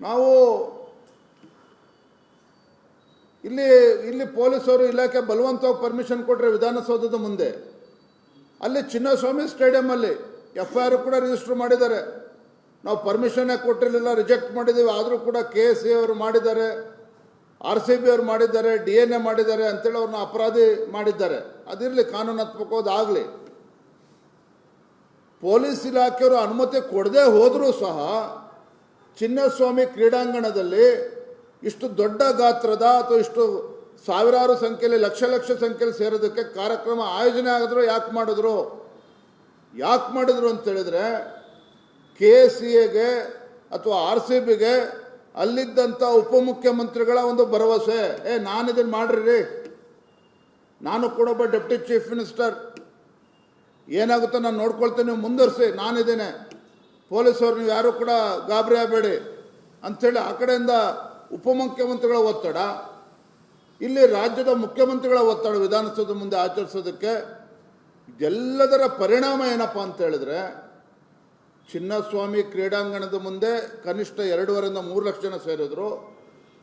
ನಾವು ಇಲ್ಲಿ ಇಲ್ಲಿ ಪೊಲೀಸರು ಇಲಾಖೆ ಬಲವಂತವಾಗಿ ಪರ್ಮಿಷನ್ ಕೊಟ್ಟರೆ ವಿಧಾನಸೌಧದ ಮುಂದೆ. ಅಲ್ಲಿ ಚಿನ್ನಸ್ವಾಮಿ ಸ್ಟೇಡಿಯಮಲ್ಲಿ ಎಫ್ ಐ ಆರ್ ಕೂಡ ರಿಜಿಸ್ಟರ್ ಮಾಡಿದ್ದಾರೆ. ನಾವು ಪರ್ಮಿಷನ್ನೇ ಕೊಟ್ಟಿರಲಿಲ್ಲ ರಿಜೆಕ್ಟ್ ಮಾಡಿದ್ದೀವಿ ಆದರೂ ಕೂಡ ಕೆ ಎಸ್ ಸಿ ಅವರು ಮಾಡಿದ್ದಾರೆ ಆರ್ ಸಿ ಬಿ ಅವರು ಮಾಡಿದ್ದಾರೆ ಡಿ ಎನ್ ಎ ಮಾಡಿದ್ದಾರೆ ಅಂತೇಳಿ ಅವ್ರನ್ನ ಅಪರಾಧಿ ಮಾಡಿದ್ದಾರೆ. ಅದಿರಲಿ ಕಾನೂನಾತ್ಮಕವಾದಾಗಲಿ ಪೊಲೀಸ್ ಇಲಾಖೆಯವರು ಅನುಮತಿ ಕೊಡದೇ ಹೋದರೂ ಸಹ ಚಿನ್ನಸ್ವಾಮಿ ಕ್ರೀಡಾಂಗಣದಲ್ಲಿ ಇಷ್ಟು ದೊಡ್ಡ ಗಾತ್ರದ ಅಥವಾ ಇಷ್ಟು ಸಾವಿರಾರು ಸಂಖ್ಯೆಯಲ್ಲಿ ಲಕ್ಷ ಲಕ್ಷ ಸಂಖ್ಯೆಯಲ್ಲಿ ಸೇರೋದಕ್ಕೆ ಕಾರ್ಯಕ್ರಮ ಆಯೋಜನೆ ಆಗಿದ್ರು, ಯಾಕೆ ಮಾಡಿದ್ರು? ಯಾಕೆ ಮಾಡಿದ್ರು ಅಂತ ಹೇಳಿದ್ರೆ ಕೆ ಸಿ ಎಗೆ ಅಥವಾ ಆರ್ ಸಿ ಬಿಗೆ ಅಲ್ಲಿದ್ದಂಥ ಉಪಮುಖ್ಯಮಂತ್ರಿಗಳ ಒಂದು ಭರವಸೆ. ಏ ನಾನು ಇದನ್ನು ಮಾಡ್ರಿ ನಾನು ಕೂಡ ಒಬ್ಬ ಡೆಪ್ಟಿ ಚೀಫ್ ಮಿನಿಸ್ಟರ್. ಏನಾಗುತ್ತೋ ನಾನು ನೋಡ್ಕೊಳ್ತೇನೆ, ನೀವು ಮುಂದುವರಿಸಿ. ನಾನಿದ್ದೇನೆ ಪೊಲೀಸವ್ರು ನೀವು ಯಾರು ಕೂಡ ಗಾಬರಿ ಆಗಬೇಡಿ ಅಂಥೇಳಿ ಆ ಕಡೆಯಿಂದ ಉಪಮುಖ್ಯಮಂತ್ರಿಗಳ ಒತ್ತಡ, ಇಲ್ಲಿ ರಾಜ್ಯದ ಮುಖ್ಯಮಂತ್ರಿಗಳ ಒತ್ತಡ ವಿಧಾನಸೌಧ ಮುಂದೆ ಆಚರಿಸೋದಕ್ಕೆ ಎಲ್ಲದರ ಪರಿಣಾಮ ಏನಪ್ಪ ಅಂತ ಹೇಳಿದ್ರೆ, ಚಿನ್ನಸ್ವಾಮಿ ಕ್ರೀಡಾಂಗಣದ ಮುಂದೆ ಕನಿಷ್ಠ ಎರಡೂವರೆಯಿಂದ ಮೂರು ಲಕ್ಷ ಜನ ಸೇರಿದ್ರು,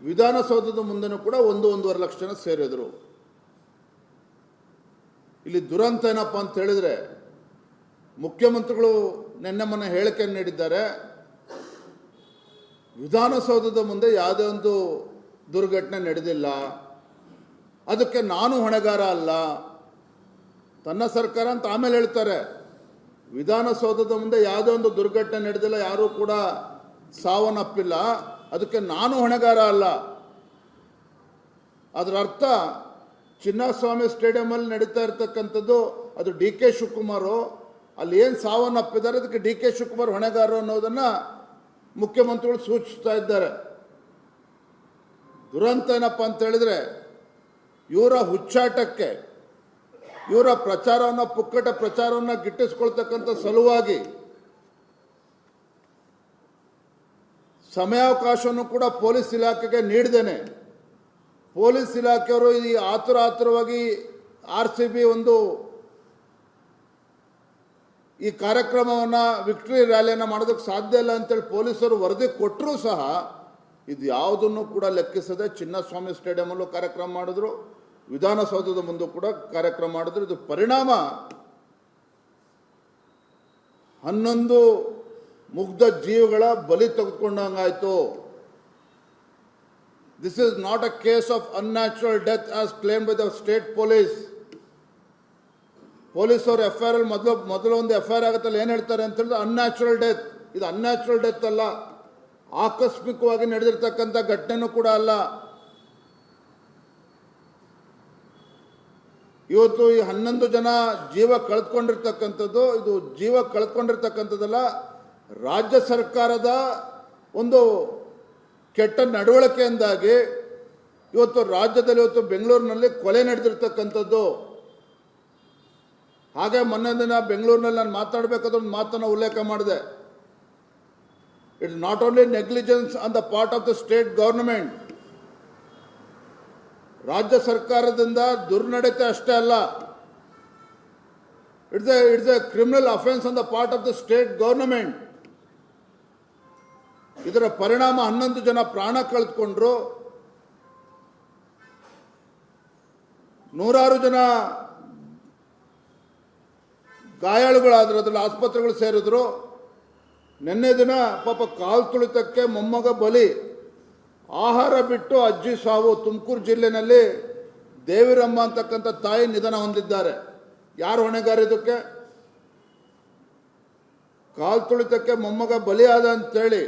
ವಿಧಾನಸೌಧದ ಮುಂದೆನೂ ಕೂಡ ಒಂದು ಒಂದೂವರೆ ಲಕ್ಷ ಜನ ಸೇರಿದ್ರು. ಇಲ್ಲಿ ದುರಂತ ಏನಪ್ಪ ಅಂತ ಹೇಳಿದ್ರೆ ಮುಖ್ಯಮಂತ್ರಿಗಳು ನಿನ್ನೆ ಮೊನ್ನೆ ಹೇಳಿಕೆಯನ್ನು ನೀಡಿದ್ದಾರೆ. ವಿಧಾನಸೌಧದ ಮುಂದೆ ಯಾವುದೇ ಒಂದು ದುರ್ಘಟನೆ ನಡೆದಿಲ್ಲ. ಅದಕ್ಕೆ ನಾನು ಹೊಣೆಗಾರ ಅಲ್ಲ. ತನ್ನ ಸರ್ಕಾರ ಅಂತ ಆಮೇಲೆ ಹೇಳ್ತಾರೆ. ವಿಧಾನಸೌಧದ ಮುಂದೆ ಯಾವುದೇ ಒಂದು ದುರ್ಘಟನೆ ನಡೆದಿಲ್ಲ, ಯಾರೂ ಕೂಡ ಸಾವನ್ನಪ್ಪಿಲ್ಲ. ಅದಕ್ಕೆ ನಾನು ಹೊಣೆಗಾರ ಅಲ್ಲ. ಅದರ ಅರ್ಥ, ಚಿನ್ನಸ್ವಾಮಿ ಸ್ಟೇಡಿಯಮಲ್ಲಿ ನಡೀತಾ ಇರ್ತಕ್ಕಂಥದ್ದು ಅದು ಡಿ ಕೆ ಶಿವಕುಮಾರು. ಅಲ್ಲಿ ಏನು ಸಾವನ್ನಪ್ಪಿದ್ದಾರೆ ಅದಕ್ಕೆ ಡಿ ಕೆ ಶಿವಕುಮಾರ್ ಹೊಣೆಗಾರರು ಅನ್ನೋದನ್ನು ಮುಖ್ಯಮಂತ್ರಿಗಳು ಸೂಚಿಸ್ತಾ ಇದ್ದಾರೆ. ದುರಂತ ಏನಪ್ಪ ಅಂತ ಹೇಳಿದ್ರೆ, ಇವರ ಹುಚ್ಚಾಟಕ್ಕೆ, ಇವರ ಪ್ರಚಾರವನ್ನು, ಪುಕ್ಕಟ ಪ್ರಚಾರವನ್ನು ಗಿಟ್ಟಿಸ್ಕೊಳ್ತಕ್ಕಂಥ ಸಲುವಾಗಿ ಸಮಯಾವಕಾಶವನ್ನು ಕೂಡ ಪೊಲೀಸ್ ಇಲಾಖೆಗೆ ನೀಡಿದ್ದೇನೆ. ಪೊಲೀಸ್ ಇಲಾಖೆಯವರು ಈ ಆತುರ ಆತುರವಾಗಿ ಆರ್ ಸಿ ಬಿ ಒಂದು ಈ ಕಾರ್ಯಕ್ರಮವನ್ನು ವಿಕ್ಟ್ರಿ ರ್ಯಾಲಿಯನ್ನು ಮಾಡೋದಕ್ಕೆ ಸಾಧ್ಯ ಇಲ್ಲ ಅಂತೇಳಿ ಪೊಲೀಸರು ವರದಿ ಕೊಟ್ಟರೂ ಸಹ ಇದು ಯಾವುದನ್ನು ಕೂಡ ಲೆಕ್ಕಿಸದೆ ಚಿನ್ನಸ್ವಾಮಿ ಸ್ಟೇಡಿಯಮಲ್ಲೂ ಕಾರ್ಯಕ್ರಮ ಮಾಡಿದ್ರು. ವಿಧಾನಸೌಧದ ಮುಂದೆ ಕೂಡ ಕಾರ್ಯಕ್ರಮ ಮಾಡಿದ್ರು. ಇದು ಪರಿಣಾಮ. ಹನ್ನೊಂದು ಮುಗ್ಧ ಜೀವಗಳ ಬಲಿ ತೆಗೆದುಕೊಂಡಂಗಾಯ್ತು. This is not a case of unnatural death as claim by the state police ಪೊಲೀಸರು ಎಫ್ ಐ ಆರ್ ಅಲ್ಲಿ ಮೊದಲು ಮೊದಲು ಒಂದು ಎಫ್ ಐ ಆರ್ ಆಗುತ್ತಲ್ಲ, ಏನು ಹೇಳ್ತಾರೆ ಅಂತ ಹೇಳಿದ್ರೆ ಅನ್ಯಾಚುರಲ್ ಡೆತ್ ಇದು ಅನ್ಯಾಚುರಲ್ ಡೆತ್ ಅಲ್ಲ. ಆಕಸ್ಮಿಕವಾಗಿ ನಡೆದಿರ್ತಕ್ಕಂಥ ಘಟನೆನೂ ಕೂಡ ಅಲ್ಲ. ಇವತ್ತು ಈ ಹನ್ನೊಂದು ಜನ ಜೀವ ಕಳೆದುಕೊಂಡಿರ್ತಕ್ಕಂಥದ್ದು, ಇದು ಜೀವ ಕಳೆದುಕೊಂಡಿರ್ತಕ್ಕಂಥದ್ದಲ್ಲ, ರಾಜ್ಯ ಸರ್ಕಾರದ ಒಂದು ಕೆಟ್ಟ ನಡವಳಿಕೆಯಿಂದಾಗಿ ಇವತ್ತು ರಾಜ್ಯದಲ್ಲಿ, ಇವತ್ತು ಬೆಂಗಳೂರಿನಲ್ಲಿ ಕೊಲೆ ನಡೆದಿರ್ತಕ್ಕಂಥದ್ದು. ಹಾಗೆ ಮೊನ್ನೆ ದಿನ ಬೆಂಗಳೂರಿನಲ್ಲಿ ನಾನು ಮಾತಾಡಬೇಕಾದ್ರೆ ಒಂದು ಮಾತನ್ನು ಉಲ್ಲೇಖ ಮಾಡಿದೆ. It not only negligence on the part of the state government ರಾಜ್ಯ ಸರ್ಕಾರದಿಂದ ದುರ್ನಡತೆ ಅಷ್ಟೇ ಅಲ್ಲ. It's a it's a criminal offence on the part of the state government ಇದರ ಪರಿಣಾಮ ಹನ್ನೊಂದು ಜನ ಪ್ರಾಣ ಕಳೆದುಕೊಂಡ್ರು. ನೂರಾರು ಜನ ಗಾಯಾಳುಗಳಾದ್ರು, ಅದರಲ್ಲಿ ಆಸ್ಪತ್ರೆಗಳು ಸೇರಿದ್ರು. ನಿನ್ನೆ ದಿನ ಪಾಪ ಕಾಲು ತುಳಿತಕ್ಕೆ ಮೊಮ್ಮಗ ಬಲಿ. ಆಹಾರ ಬಿಟ್ಟು ಅಜ್ಜಿ ಸಾವು ತುಮಕೂರು ಜಿಲ್ಲೆನಲ್ಲಿ ದೇವಿರಮ್ಮ ಅಂತಕ್ಕಂಥ ತಾಯಿ ನಿಧನ ಹೊಂದಿದ್ದಾರೆ. ಯಾರು ಹೊಣೆಗಾರ ಇದಕ್ಕೆ? ಕಾಲು ತುಳಿತಕ್ಕೆ ಮೊಮ್ಮಗ ಬಲಿಯಾದ ಅಂತೇಳಿ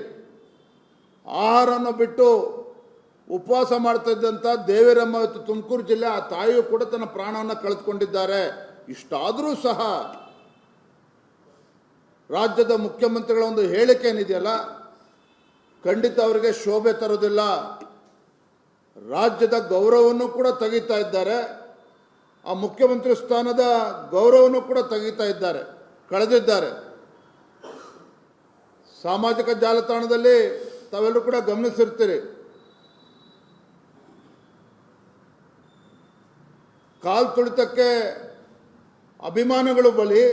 ಆಹಾರವನ್ನು ಬಿಟ್ಟು ಉಪವಾಸ ಮಾಡ್ತಾ ಇದ್ದಂಥ ದೇವಿರಮ್ಮ ಇವತ್ತು ತುಮಕೂರು ಜಿಲ್ಲೆ ಆ ತಾಯಿಯು ಕೂಡ ತನ್ನ ಪ್ರಾಣವನ್ನು ಕಳೆದುಕೊಂಡಿದ್ದಾರೆ. ಇಷ್ಟಾದರೂ ಸಹ ರಾಜ್ಯದ ಮುಖ್ಯಮಂತ್ರಿಗಳ ಒಂದು ಹೇಳಿಕೆ ಏನಿದೆಯಲ್ಲ, ಖಂಡಿತ ಅವರಿಗೆ ಶೋಭೆ ತರೋದಿಲ್ಲ ರಾಜ್ಯದ ಗೌರವವನ್ನು ಕೂಡ ತೆಗಿತಾ ಇದ್ದಾರೆ. ಆ ಮುಖ್ಯಮಂತ್ರಿ ಸ್ಥಾನದ ಗೌರವವನ್ನು ಕೂಡ ತೆಗಿತಾ ಇದ್ದಾರೆ, ಕಳೆದಿದ್ದಾರೆ. ಸಾಮಾಜಿಕ ಜಾಲತಾಣದಲ್ಲಿ ತಾವೆಲ್ಲರೂ ಕೂಡ ಗಮನಿಸಿರ್ತೀರಿ. ಕಾಲು ತುಳಿತಕ್ಕೆ ಅಭಿಮಾನಿಗಳು ಬಲಿ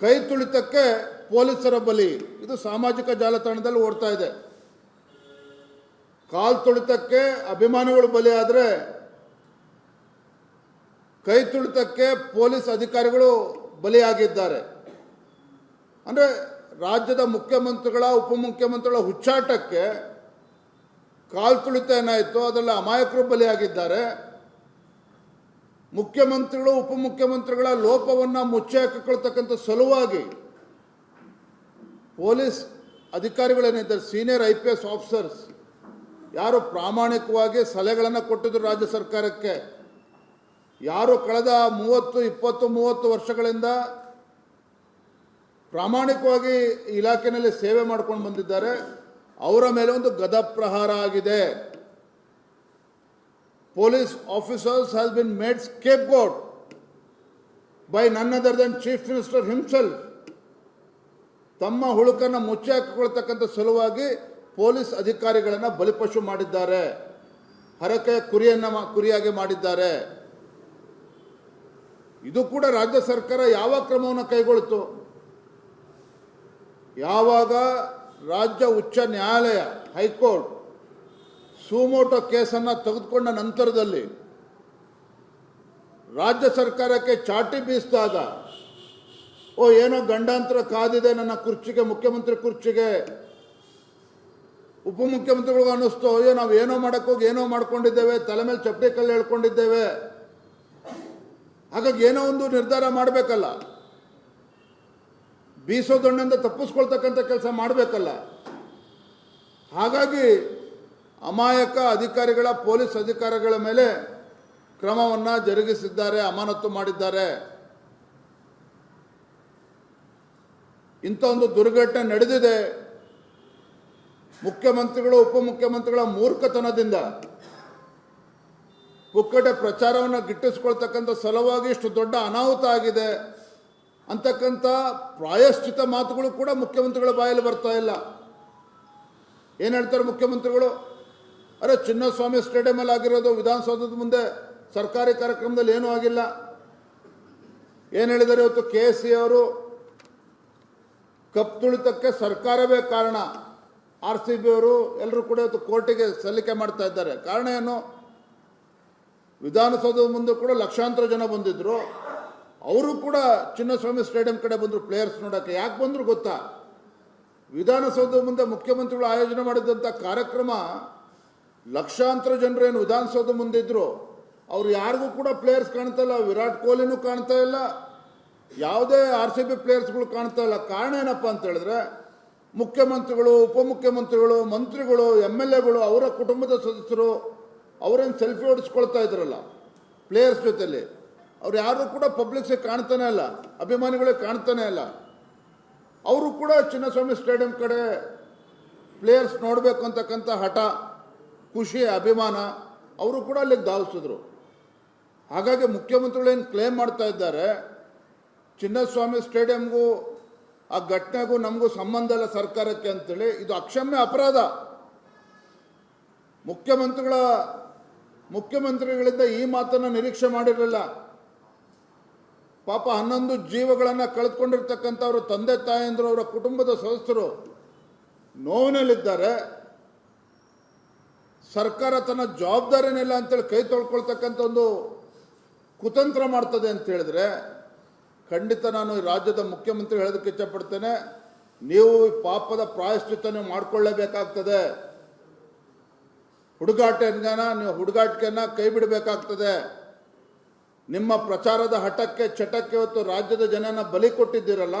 ಕೈ ತುಳಿತಕ್ಕೆ ಪೊಲೀಸರ ಬಲಿ. ಇದು ಸಾಮಾಜಿಕ ಜಾಲತಾಣದಲ್ಲಿ ಓಡ್ತಾ ಇದೆ. ಕಾಲ್ ತುಳಿತಕ್ಕೆ ಅಭಿಮಾನಿಗಳು ಬಲಿ ಆದರೆ ಕೈ ತುಳಿತಕ್ಕೆ ಪೊಲೀಸ್ ಅಧಿಕಾರಿಗಳು ಬಲಿಯಾಗಿದ್ದಾರೆ. ಅಂದರೆ ರಾಜ್ಯದ ಮುಖ್ಯಮಂತ್ರಿಗಳ, ಉಪಮುಖ್ಯಮಂತ್ರಿಗಳ ಹುಚ್ಚಾಟಕ್ಕೆ ಕಾಲ್ ತುಳಿತ ಏನಾಯಿತು ಅದರಲ್ಲಿ ಅಮಾಯಕರು ಬಲಿಯಾಗಿದ್ದಾರೆ. ಮುಖ್ಯಮಂತ್ರಿಗಳು, ಉಪಮುಖ್ಯಮಂತ್ರಿಗಳ ಲೋಪವನ್ನು ಮುಚ್ಚಿ ಹಾಕಿಕೊಳ್ತಕ್ಕಂಥ ಸಲುವಾಗಿ police ಅಧಿಕಾರಿಗಳೇನಿದ್ದಾರೆ, senior I P S officers, ಯಾರು ಪ್ರಾಮಾಣಿಕವಾಗಿ ಸಲಹೆಗಳನ್ನು ಕೊಟ್ಟಿದ್ರು ರಾಜ್ಯ ಸರ್ಕಾರಕ್ಕೆ, ಯಾರು ಕಳೆದ ಮೂವತ್ತು, ಇಪ್ಪತ್ತು, ಮೂವತ್ತು ವರ್ಷಗಳಿಂದ ಪ್ರಾಮಾಣಿಕವಾಗಿ ಇಲಾಖೆಯಲ್ಲಿ ಸೇವೆ ಮಾಡ್ಕೊಂಡು ಬಂದಿದ್ದಾರೆ, ಅವರ ಮೇಲೆ ಒಂದು ಗದಪ್ರಹಾರ ಆಗಿದೆ. Police officers has been made scapegoat by by other than than Minister himself. ತಮ್ಮ ಹುಳುಕನ್ನು ಮುಚ್ಚಿ ಹಾಕಿಕೊಳ್ತಕ್ಕಂಥ ಸಲುವಾಗಿ ಪೊಲೀಸ್ ಅಧಿಕಾರಿಗಳನ್ನು ಬಲಿಪಶು ಮಾಡಿದ್ದಾರೆ. ಹರಕೆಯ ಕುರಿಯನ್ನು ಕುರಿಯಾಗಿ ಮಾಡಿದ್ದಾರೆ. ಇದು ಕೂಡ ರಾಜ್ಯ ಸರ್ಕಾರ ಯಾವ ಕ್ರಮವನ್ನು ಕೈಗೊಳ್ತು? ಯಾವಾಗ ರಾಜ್ಯ ಉಚ್ಚ ನ್ಯಾಯಾಲಯ, ಹೈಕೋರ್ಟ್ ಸುಮೋಟೋ ಕೇಸನ್ನು ತೆಗೆದುಕೊಂಡ ನಂತರದಲ್ಲಿ ರಾಜ್ಯ ಸರ್ಕಾರಕ್ಕೆ ಚಾಟಿ ಬೀಸಿದಾಗ ಓ, ಏನೋ ಗಂಡಾಂತರ ಕಾದಿದೆ ನನ್ನ ಕುರ್ಚಿಗೆ, ಮುಖ್ಯಮಂತ್ರಿ ಕುರ್ಚಿಗೆ. ಉಪಮುಖ್ಯಮಂತ್ರಿಗಳಿಗೂ ಅನ್ನಿಸ್ತು, ಅಯ್ಯೋ, ನಾವು ಏನೋ ಮಾಡೋಕ್ಕೋಗಿ ಏನೋ ಮಾಡ್ಕೊಂಡಿದ್ದೇವೆ, ತಲೆ ಮೇಲೆ ಚಪ್ಪಡಿ ಕಲ್ಲು ಹೇಳ್ಕೊಂಡಿದ್ದೇವೆ ಹಾಗಾಗಿ ಏನೋ ಒಂದು ನಿರ್ಧಾರ ಮಾಡಬೇಕಲ್ಲ. ಬೀಸೋ ದೊಣ್ಣೆಂದ ತಪ್ಪಿಸ್ಕೊಳ್ತಕ್ಕಂಥ ಕೆಲಸ ಮಾಡಬೇಕಲ್ಲ. ಹಾಗಾಗಿ ಅಮಾಯಕ ಅಧಿಕಾರಿಗಳ, ಪೊಲೀಸ್ ಅಧಿಕಾರಿಗಳ ಮೇಲೆ ಕ್ರಮವನ್ನು ಜರುಗಿಸಿದ್ದಾರೆ ಅಮಾನತು ಮಾಡಿದ್ದಾರೆ. ಇಂಥ ಒಂದು ದುರ್ಘಟನೆ ನಡೆದಿದೆ. ಮುಖ್ಯಮಂತ್ರಿಗಳು, ಉಪಮುಖ್ಯಮಂತ್ರಿಗಳ ಮೂರ್ಖತನದಿಂದ ಪುಕ್ಕಟೆ ಪ್ರಚಾರವನ್ನು ಗಿಟ್ಟಿಸ್ಕೊಳ್ತಕ್ಕಂಥ ಸಲುವಾಗಿ ಇಷ್ಟು ದೊಡ್ಡ ಅನಾಹುತ ಆಗಿದೆ. ಅಂತಕ್ಕಂಥ ಪ್ರಾಯಶ್ಚಿತ ಮಾತುಗಳು ಕೂಡ ಮುಖ್ಯಮಂತ್ರಿಗಳ ಬಾಯಲ್ಲಿ ಬರ್ತಾ ಇಲ್ಲ. ಏನು ಹೇಳ್ತಾರೆ ಮುಖ್ಯಮಂತ್ರಿಗಳು? ಅರೆ ಚಿನ್ನಸ್ವಾಮಿ ಸ್ಟೇಡಿಯಮಲ್ಲಿ ಆಗಿರೋದು ವಿಧಾನಸೌಧದ ಮುಂದೆ ಸರ್ಕಾರಿ ಕಾರ್ಯಕ್ರಮದಲ್ಲಿ ಏನೂ ಆಗಿಲ್ಲ. ಏನು ಹೇಳಿದ್ದಾರೆ ಇವತ್ತು ಕೆ ಎಸ್ ಸಿ ಅವರು? ಕಪ್ ತುಳಿತಕ್ಕೆ ಸರ್ಕಾರವೇ ಕಾರಣ. ಆರ್ ಸಿ ಬಿ ಅವರು ಎಲ್ಲರೂ ಕೂಡ ಇವತ್ತು ಕೋರ್ಟಿಗೆ ಸಲ್ಲಿಕೆ ಮಾಡ್ತಾ ಇದ್ದಾರೆ. ಕಾರಣ ಏನು? ವಿಧಾನಸೌಧದ ಮುಂದೆ ಕೂಡ ಲಕ್ಷಾಂತರ ಜನ ಬಂದಿದ್ದರು ಅವರು ಕೂಡ ಚಿನ್ನಸ್ವಾಮಿ ಸ್ಟೇಡಿಯಂ ಕಡೆ ಬಂದರು ಪ್ಲೇಯರ್ಸ್ ನೋಡೋಕ್ಕೆ. ಯಾಕೆ ಬಂದರು ಗೊತ್ತಾ? ವಿಧಾನಸೌಧದ ಮುಂದೆ ಮುಖ್ಯಮಂತ್ರಿಗಳು ಆಯೋಜನೆ ಮಾಡಿದಂಥ ಕಾರ್ಯಕ್ರಮ ಲಕ್ಷಾಂತರ ಜನರು ಏನು ವಿಧಾನಸೌಧ ಮುಂದಿದ್ರು. ಅವ್ರು ಯಾರಿಗೂ ಕೂಡ ಪ್ಲೇಯರ್ಸ್ ಕಾಣ್ತಾ ಇಲ್ಲ, ವಿರಾಟ್ ಕೊಹ್ಲಿನೂ ಕಾಣ್ತಾ ಇಲ್ಲ. ಯಾವುದೇ ಆರ್ ಸಿ ಬಿ ಪ್ಲೇಯರ್ಸ್ಗಳು ಕಾಣ್ತಾ ಇಲ್ಲ. ಕಾರಣ ಏನಪ್ಪ ಅಂತ ಹೇಳಿದ್ರೆ, ಮುಖ್ಯಮಂತ್ರಿಗಳು, ಉಪಮುಖ್ಯಮಂತ್ರಿಗಳು, ಮಂತ್ರಿಗಳು, ಎಂ ಎಲ್ ಎಗಳು, ಅವರ ಕುಟುಂಬದ ಸದಸ್ಯರು ಅವರೇನು ಸೆಲ್ಫಿ ಹೊಡಿಸ್ಕೊಳ್ತಾ ಇದ್ರಲ್ಲ ಪ್ಲೇಯರ್ಸ್ ಜೊತೆಲಿ. ಅವ್ರು ಯಾರು ಕೂಡ ಪಬ್ಲಿಕ್ಸಿಗೆ ಕಾಣ್ತಾನೆ ಇಲ್ಲ ಅಭಿಮಾನಿಗಳಿಗೆ ಕಾಣ್ತಾನೆ ಇಲ್ಲ. ಅವರು ಕೂಡ ಚಿನ್ನಸ್ವಾಮಿ ಸ್ಟೇಡಿಯಂ ಕಡೆ ಪ್ಲೇಯರ್ಸ್ ನೋಡಬೇಕು ಅಂತಕ್ಕಂಥ ಹಠ. ಖುಷಿ, ಅಭಿಮಾನ, ಅವರು ಕೂಡ ಅಲ್ಲಿಗೆ ಧಾವಿಸಿದ್ರು. ಹಾಗಾಗಿ ಮುಖ್ಯಮಂತ್ರಿಗಳು ಏನು ಕ್ಲೇಮ್ ಮಾಡ್ತಾ ಇದ್ದಾರೆ, ಚಿನ್ನಸ್ವಾಮಿ ಸ್ಟೇಡಿಯಂಗೂ ಆ ಘಟನೆಗೂ ನಮಗೂ ಸಂಬಂಧ ಇಲ್ಲ ಸರ್ಕಾರಕ್ಕೆ ಅಂತೇಳಿ, ಇದು ಅಕ್ಷಮ್ಯ ಅಪರಾಧ. ಮುಖ್ಯಮಂತ್ರಿಗಳ, ಮುಖ್ಯಮಂತ್ರಿಗಳಿಂದ ಈ ಮಾತನ್ನು ನಿರೀಕ್ಷೆ ಮಾಡಿರಲಿಲ್ಲ. ಪಾಪ ಹನ್ನೊಂದು ಜೀವಗಳನ್ನು ಕಳೆದುಕೊಂಡಿರ್ತಕ್ಕಂಥವ್ರ, ತಂದೆ ತಾಯಂದರು, ಅವರ ಕುಟುಂಬದ ಸದಸ್ಯರು ನೋವಿನಲ್ಲಿದ್ದಾರೆ. ಸರ್ಕಾರ ತನ್ನ ಜವಾಬ್ದಾರಿನಿಲ್ಲ ಅಂತೇಳಿ ಕೈ ತೊಳ್ಕೊಳ್ತಕ್ಕಂಥ ಒಂದು ಕುತಂತ್ರ ಮಾಡ್ತದೆ ಅಂತ ಹೇಳಿದ್ರೆ, ಖಂಡಿತ ನಾನು ಈ ರಾಜ್ಯದ ಮುಖ್ಯಮಂತ್ರಿ ಹೇಳೋದಕ್ಕೆ ಇಚ್ಛಪಡ್ತೇನೆ, ನೀವು ಈ ಪಾಪದ ಪ್ರಾಯಶ್ಚಿತ್ತ ನೀವು ಮಾಡಿಕೊಳ್ಳೇಬೇಕಾಗ್ತದೆ ಹುಡುಗಾಟನ ನೀವು ಹುಡುಗಾಟಿಕೆಯನ್ನು ಕೈ ಬಿಡಬೇಕಾಗ್ತದೆ ನಿಮ್ಮ ಪ್ರಚಾರದ ಹಠಕ್ಕೆ, ಚಟಕ್ಕೆ ಇವತ್ತು ರಾಜ್ಯದ ಜನನ ಬಲಿ ಕೊಟ್ಟಿದ್ದೀರಲ್ಲ